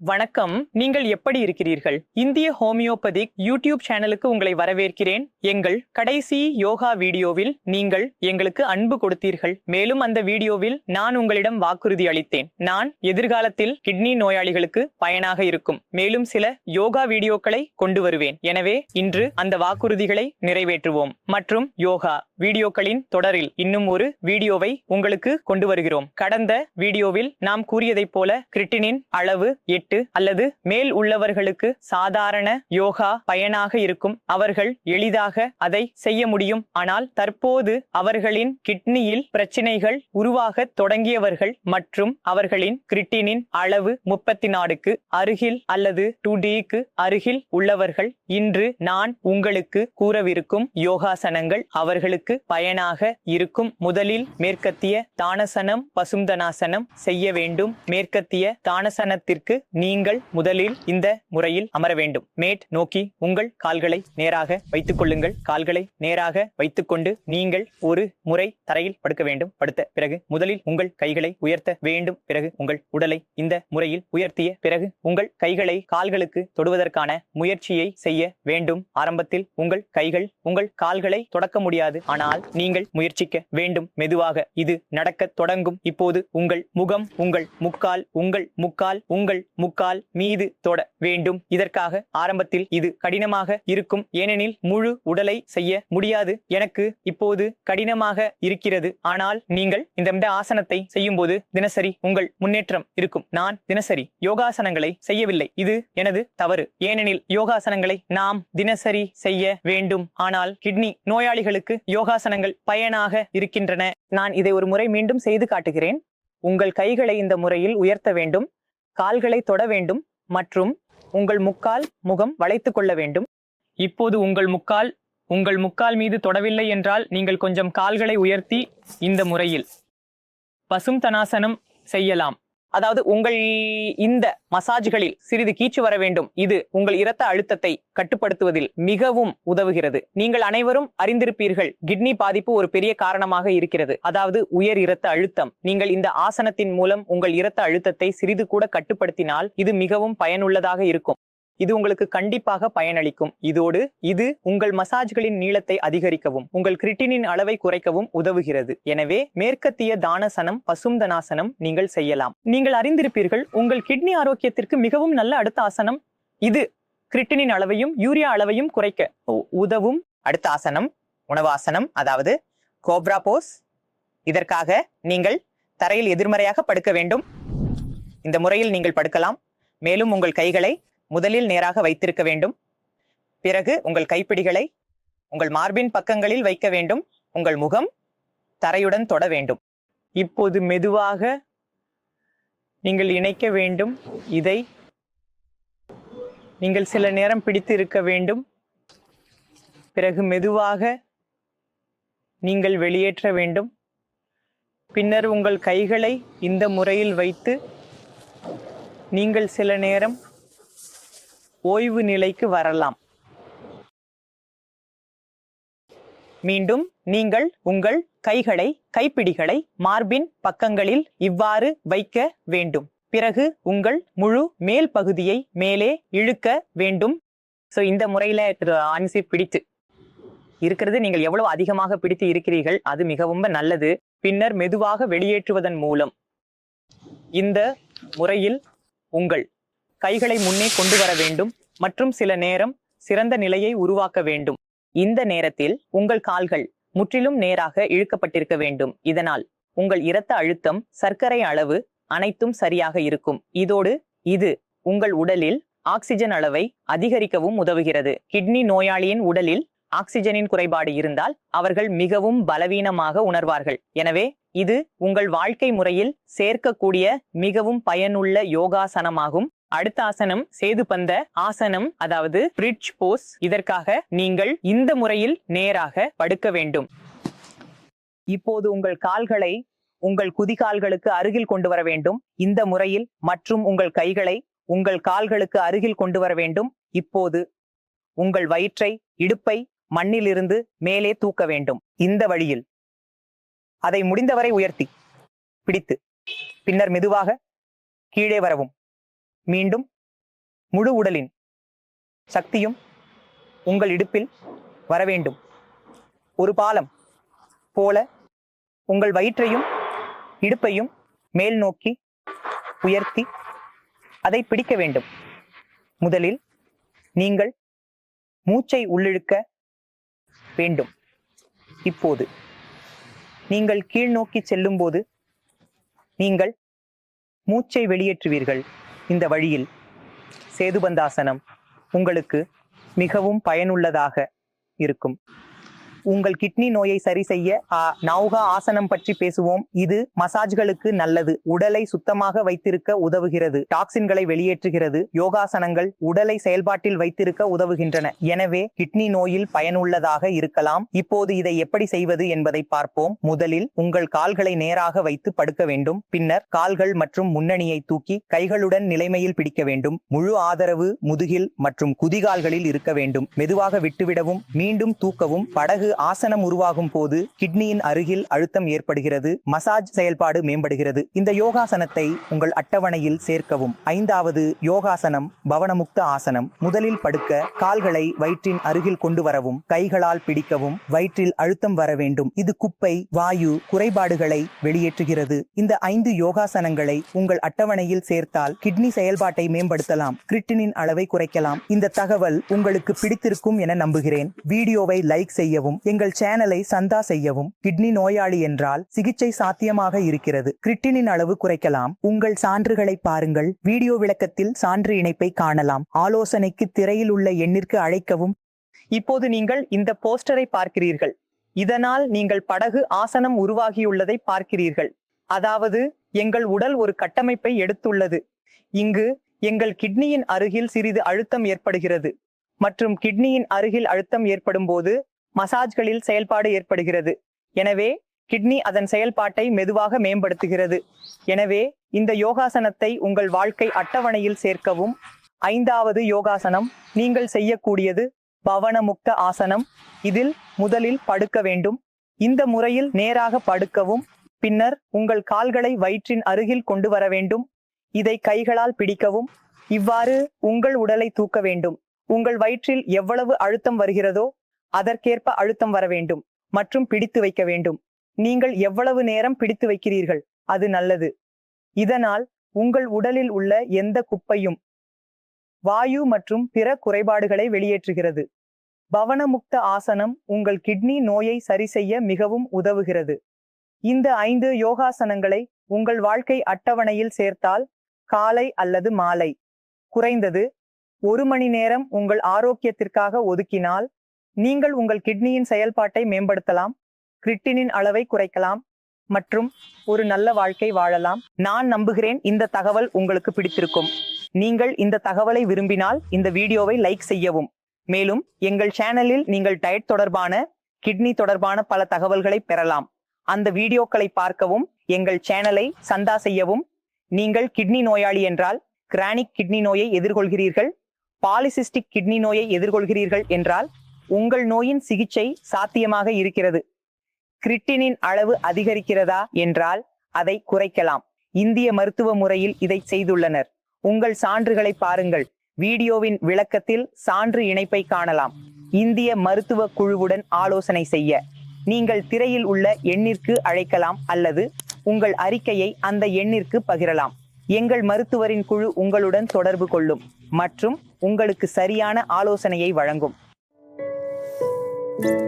வணக்கம். நீங்கள் எப்படி இருக்கிறீர்கள்? இந்திய ஹோமியோபதிக் யூடியூப் சேனலுக்கு உங்களை வரவேற்கிறேன். எங்கள் கடைசி யோகா வீடியோவில் நீங்கள் எங்களுக்கு அன்பு கொடுத்தீர்கள். மேலும் அந்த வீடியோவில் நான் உங்களிடம் வாக்குறுதி அளித்தேன். நான் எதிர்காலத்தில் கிட்னி நோயாளிகளுக்கு பயனாக இருக்கும். மேலும் சில யோகா வீடியோக்களை கொண்டு வருவேன். எனவே இன்று அந்த வாக்குறுதிகளை நிறைவேற்றுவோம். மற்றும் யோகா. வீடியோக்களின் தொடரில் இன்னும் ஒரு வீடியோவை உங்களுக்கு கொண்டு வருகிறோம் கடந்த வீடியோவில் நாம் கூறியதைப் போல கிரிட்டினின் அளவு எட்டு அல்லது மேல் உள்ளவர்களுக்கு சாதாரண யோகா பயனாக இருக்கும். அவர்கள் எளிதாக அதை செய்ய முடியும். ஆனால் தற்போது அவர்களின் கிட்னியில் பிரச்சனைகள் உருவாக தொடங்கியவர்கள் மற்றும் அவர்களின் கிரிட்டினின் அளவு முப்பத்தி நாடுக்கு அருகில் அல்லது டூ டிக்கு அருகில் உள்ளவர்கள் இன்று நான் உங்களுக்கு கூறவிருக்கும் யோகாசனங்கள் அவர்களுக்கு உங்களுக்கு பயனாக இருக்கும் முதலில் மேற்கத்திய தானசனம் பசுந்தனாசனம் செய்ய வேண்டும். மேற்கத்திய தானசனத்திற்கு நீங்கள் முதலில் இந்த முறையில் அமர வேண்டும். மேட் நோக்கி உங்கள் கால்களை நேராக வைத்துக் கொள்ளுங்கள். கால்களை நேராக வைத்துக்கொண்டு நீங்கள் ஒரு முறை தரையில் படுக்க வேண்டும். படுத்த பிறகு முதலில் உங்கள் கைகளை உயர்த்த வேண்டும். பிறகு உங்கள் உடலை இந்த முறையில் உயர்த்திய பிறகு உங்கள் கைகளை கால்களுக்கு தொடுவதற்கான முயற்சியை செய்ய வேண்டும். ஆரம்பத்தில் உங்கள் கைகள் உங்கள் கால்களை தொடக்க முடியாது. ஆனால் நீங்கள் முயற்சிக்க வேண்டும். மெதுவாக இது நடக்க தொடங்கும். இப்போது உங்கள் முகம் உங்கள் முக்கால் உங்கள் முக்கால் உங்கள் முக்கால் மீது தொட வேண்டும். இதற்காக ஆரம்பத்தில் இது கடினமாக இருக்கும். ஏனெனில் முழு உடலை செய்ய முடியாது. எனக்கு இப்போது கடினமாக இருக்கிறது. ஆனால் நீங்கள் இந்த ஆசனத்தை ஆசனத்தை செய்யும்போது தினசரி உங்கள் முன்னேற்றம் இருக்கும். நான் தினசரி யோகாசனங்களை செய்யவில்லை. இது எனது தவறு. ஏனெனில் யோகாசனங்களை நாம் தினசரி செய்ய வேண்டும். ஆனால் கிட்னி நோயாளிகளுக்கு யோகா யோகாசனங்கள் பயனாக இருக்கின்றன. நான் இதை ஒரு முறை மீண்டும் செய்து காட்டுகிறேன். உங்கள் கைகளை இந்த முறையில் உயர்த்த வேண்டும். கால்களை தொட வேண்டும். மற்றும் உங்கள் முக்கால் முகம் வளைத்து கொள்ள வேண்டும். இப்போது உங்கள் முக்கால் உங்கள் முக்கால் மீது தொடவில்லை என்றால் நீங்கள் கொஞ்சம் கால்களை உயர்த்தி இந்த முறையில் பசும் தனாசனம் செய்யலாம். அதாவது உங்கள் இந்த மசாஜ்களில் சிறிது கீச்சு வர வேண்டும். இது உங்கள் இரத்த அழுத்தத்தை கட்டுப்படுத்துவதில் மிகவும் உதவுகிறது. நீங்கள் அனைவரும் அறிந்திருப்பீர்கள் கிட்னி பாதிப்பு ஒரு பெரிய காரணமாக இருக்கிறது. அதாவது உயர் இரத்த அழுத்தம். நீங்கள் இந்த ஆசனத்தின் மூலம் உங்கள் இரத்த அழுத்தத்தை சிறிது கூட கட்டுப்படுத்தினால் இது மிகவும் பயனுள்ளதாக இருக்கும். இது உங்களுக்கு கண்டிப்பாக பயனளிக்கும். இதோடு இது உங்கள் மசாஜ்களின் நீளத்தை அதிகரிக்கவும் உங்கள் கிரிட்டினின் அளவை குறைக்கவும் உதவுகிறது. எனவே மேற்கத்திய தானசனம் பசுந்தனாசனம் நீங்கள் செய்யலாம். நீங்கள் அறிந்திருப்பீர்கள் உங்கள் கிட்னி ஆரோக்கியத்திற்கு மிகவும் நல்ல அடுத்த ஆசனம் இது. கிரிட்டினின் அளவையும் யூரியா அளவையும் குறைக்க உ- உதவும் அடுத்த ஆசனம் உணவாசனம் அதாவது கோப்ரா போஸ். இதற்காக நீங்கள் தரையில் எதிர்மறையாக படுக்க வேண்டும். இந்த முறையில் நீங்கள் படுக்கலாம். மேலும் உங்கள் கைகளை முதலில் நேராக வைத்திருக்க வேண்டும். பிறகு உங்கள் கைப்பிடிகளை உங்கள் மார்பின் பக்கங்களில் வைக்க வேண்டும். உங்கள் முகம் தரையுடன் தொட வேண்டும். இப்போது மெதுவாக நீங்கள் இணைக்க வேண்டும். இதை நீங்கள் சில நேரம் பிடித்து இருக்க வேண்டும். பிறகு மெதுவாக நீங்கள் வெளியேற்ற வேண்டும். பின்னர் உங்கள் கைகளை இந்த முறையில் வைத்து நீங்கள் சில நேரம் ஓய்வு நிலைக்கு வரலாம். மீண்டும் நீங்கள் உங்கள் கைகளை கைப்பிடிகளை மார்பின் பக்கங்களில் இவ்வாறு வைக்க வேண்டும். பிறகு உங்கள் முழு மேல் பகுதியை மேலே இழுக்க வேண்டும். ஸோ இந்த முறையில் திரு ஆன்சி பிடித்து. இருக்கிறது நீங்கள் எவ்வளவு அதிகமாக பிடித்து இருக்கிறீர்கள் அது மிகவும் நல்லது. பின்னர் மெதுவாக வெளியேற்றுவதன் மூலம். இந்த முறையில் உங்கள் கைகளை முன்னே கொண்டு வர வேண்டும் மற்றும் சில நேரம் சிறந்த நிலையை உருவாக்க வேண்டும். இந்த நேரத்தில் உங்கள் கால்கள் முற்றிலும் நேராக இழுக்கப்பட்டிருக்க வேண்டும். இதனால் உங்கள் இரத்த அழுத்தம் சர்க்கரை அளவு அனைத்தும் சரியாக இருக்கும். இதோடு இது உங்கள் உடலில் ஆக்சிஜன் அளவை அதிகரிக்கவும் உதவுகிறது. கிட்னி நோயாளியின் உடலில் ஆக்சிஜனின் குறைபாடு இருந்தால் அவர்கள் மிகவும் பலவீனமாக உணர்வார்கள். எனவே இது உங்கள் வாழ்க்கை முறையில் சேர்க்கக்கூடிய மிகவும் பயனுள்ள யோகாசனமாகும். அடுத்த ஆசனம் சேதுபந்த ஆசனம் அதாவது பிரிட்ஜ் போஸ் இதற்காக நீங்கள் இந்த முறையில் நேராக படுக்க வேண்டும். இப்போது உங்கள் கால்களை உங்கள் குதிகால்களுக்கு அருகில் கொண்டு வர வேண்டும். இந்த முறையில் மற்றும் உங்கள் கைகளை உங்கள் கால்களுக்கு அருகில் கொண்டு வர வேண்டும். இப்போது உங்கள் வயிற்றை இடுப்பை மண்ணிலிருந்து மேலே தூக்க வேண்டும். இந்த வழியில். அதை முடிந்தவரை உயர்த்தி பிடித்து பின்னர் மெதுவாக கீழே வரவும். மீண்டும் முழு உடலின் சக்தியும் உங்கள் இடுப்பில் வர வேண்டும். ஒரு பாலம் போல உங்கள் வயிற்றையும் இடுப்பையும் மேல் நோக்கி உயர்த்தி அதை பிடிக்க வேண்டும். முதலில் நீங்கள் மூச்சை உள்ளிழுக்க வேண்டும். இப்போது நீங்கள் கீழ் நோக்கி செல்லும்போது நீங்கள் மூச்சை வெளியேற்றுவீர்கள். இந்த வழியில் சேதுபந்தாசனம் உங்களுக்கு மிகவும் பயனுள்ளதாக இருக்கும். உங்கள் கிட்னி நோயை சரி செய்ய நௌகா ஆசனம் பற்றி பேசுவோம். இது மசாஜ்களுக்கு நல்லது. உடலை சுத்தமாக வைத்திருக்க உதவுகிறது. டாக்சின்களை வெளியேற்றுகிறது. யோகாசனங்கள் உடலை செயல்பாட்டில் வைத்திருக்க உதவுகின்றன. எனவே கிட்னி நோயில் பயனுள்ளதாக இருக்கலாம். இப்போது இதை எப்படி செய்வது என்பதை பார்ப்போம். முதலில் உங்கள் கால்களை நேராக வைத்து படுக்க வேண்டும். பின்னர் கால்கள் மற்றும் முன்னணியை தூக்கி கைகளுடன் நிலைமையில் பிடிக்க வேண்டும். முழு ஆதரவு முதுகில் மற்றும் குதிகால்களில் இருக்க வேண்டும். மெதுவாக விட்டுவிடவும் மீண்டும் தூக்கவும் படகு ஆசனம் உருவாகும் போது கிட்னியின் அருகில் அழுத்தம் ஏற்படுகிறது மசாஜ் செயல்பாடு மேம்படுகிறது. இந்த யோகாசனத்தை உங்கள் அட்டவணையில் சேர்க்கவும். ஐந்தாவது யோகாசனம் பவனமுக்த ஆசனம். முதலில் படுக்க கால்களை வயிற்றின் அருகில் கொண்டு வரவும் கைகளால் பிடிக்கவும் வயிற்றில் அழுத்தம் வர வேண்டும். இது குப்பை வாயு குறைபாடுகளை வெளியேற்றுகிறது. இந்த ஐந்து யோகாசனங்களை உங்கள் அட்டவணையில் சேர்த்தால் கிட்னி செயல்பாட்டை மேம்படுத்தலாம் கிரிட்டினின் அளவை குறைக்கலாம். இந்த தகவல் உங்களுக்கு பிடித்திருக்கும் என நம்புகிறேன். வீடியோவை லைக் செய்யவும் எங்கள் சேனலை சந்தா செய்யவும் கிட்னி நோயாளி என்றால் சிகிச்சை சாத்தியமாக இருக்கிறது. கிரிட்டினின் அளவு குறைக்கலாம். உங்கள் சான்றுகளை பாருங்கள். வீடியோ விளக்கத்தில் சான்று இணைப்பை காணலாம். ஆலோசனைக்கு திரையில் உள்ள எண்ணிற்கு அழைக்கவும். இப்போது நீங்கள் இந்த போஸ்டரை பார்க்கிறீர்கள். இதனால் நீங்கள் படகு ஆசனம் உருவாகியுள்ளதை பார்க்கிறீர்கள். அதாவது எங்கள் உடல் ஒரு கட்டமைப்பை எடுத்துள்ளது. இங்கு எங்கள் கிட்னியின் அருகில் சிறிது அழுத்தம் ஏற்படுகிறது. மற்றும் கிட்னியின் அருகில் அழுத்தம் ஏற்படும் போது மசாஜ்களில் செயல்பாடு ஏற்படுகிறது. எனவே கிட்னி அதன் செயல்பாட்டை மெதுவாக மேம்படுத்துகிறது. எனவே இந்த யோகாசனத்தை உங்கள் வாழ்க்கை அட்டவணையில் சேர்க்கவும். ஐந்தாவது யோகாசனம் நீங்கள் செய்யக்கூடியது பவனமுக்த ஆசனம். இதில் முதலில் படுக்க வேண்டும். இந்த முறையில் நேராக படுக்கவும். பின்னர் உங்கள் கால்களை வயிற்றின் அருகில் கொண்டு வர வேண்டும். இதை கைகளால் பிடிக்கவும். இவ்வாறு உங்கள் உடலை தூக்க வேண்டும். உங்கள் வயிற்றில் எவ்வளவு அழுத்தம் வருகிறதோ அதற்கேற்ப அழுத்தம் வர வேண்டும் மற்றும் பிடித்து வைக்க வேண்டும். நீங்கள் எவ்வளவு நேரம் பிடித்து வைக்கிறீர்கள்? அது நல்லது. இதனால் உங்கள் உடலில் உள்ள எந்த குப்பையும் வாயு மற்றும் பிற குறைபாடுகளை வெளியேற்றுகிறது. பவனமுக்த ஆசனம் உங்கள் கிட்னி நோயை சரி செய்ய மிகவும் உதவுகிறது. இந்த ஐந்து யோகாசனங்களை உங்கள் வாழ்க்கை அட்டவணையில் சேர்த்தால் காலை அல்லது மாலை. குறைந்தது ஒரு மணி நேரம் உங்கள் ஆரோக்கியத்திற்காக ஒதுக்கினால் நீங்கள் உங்கள் கிட்னியின் செயல்பாட்டை மேம்படுத்தலாம் கிரிட்டினின் அளவை குறைக்கலாம் மற்றும் ஒரு நல்ல வாழ்க்கை வாழலாம். நான் நம்புகிறேன் இந்த தகவல் உங்களுக்கு பிடித்திருக்கும். நீங்கள் இந்த தகவலை விரும்பினால் இந்த வீடியோவை லைக் செய்யவும். மேலும் எங்கள் சேனலில் நீங்கள் டயட் தொடர்பான கிட்னி தொடர்பான பல தகவல்களை பெறலாம். அந்த வீடியோக்களை பார்க்கவும் எங்கள் சேனலை சந்தா செய்யவும். நீங்கள் கிட்னி நோயாளி என்றால் கிரானிக் கிட்னி நோயை எதிர்கொள்கிறீர்கள் பாலிசிஸ்டிக் கிட்னி நோயை எதிர்கொள்கிறீர்கள் என்றால் உங்கள் நோயின் சிகிச்சை சாத்தியமாக இருக்கிறது. கிரிட்டினின் அளவு அதிகரிக்கிறதா என்றால் அதை குறைக்கலாம். இந்திய மருத்துவ முறையில் இதை செய்துள்ளனர். உங்கள் சான்றுகளை பாருங்கள். வீடியோவின் விளக்கத்தில் சான்று இணைப்பை காணலாம். இந்திய மருத்துவ குழுவுடன் ஆலோசனை செய்ய. நீங்கள் திரையில் உள்ள எண்ணிற்கு அழைக்கலாம் அல்லது உங்கள் அறிக்கையை அந்த எண்ணிற்கு பகிரலாம். எங்கள் மருத்துவரின் குழு உங்களுடன் தொடர்பு கொள்ளும் மற்றும் உங்களுக்கு சரியான ஆலோசனையை வழங்கும். you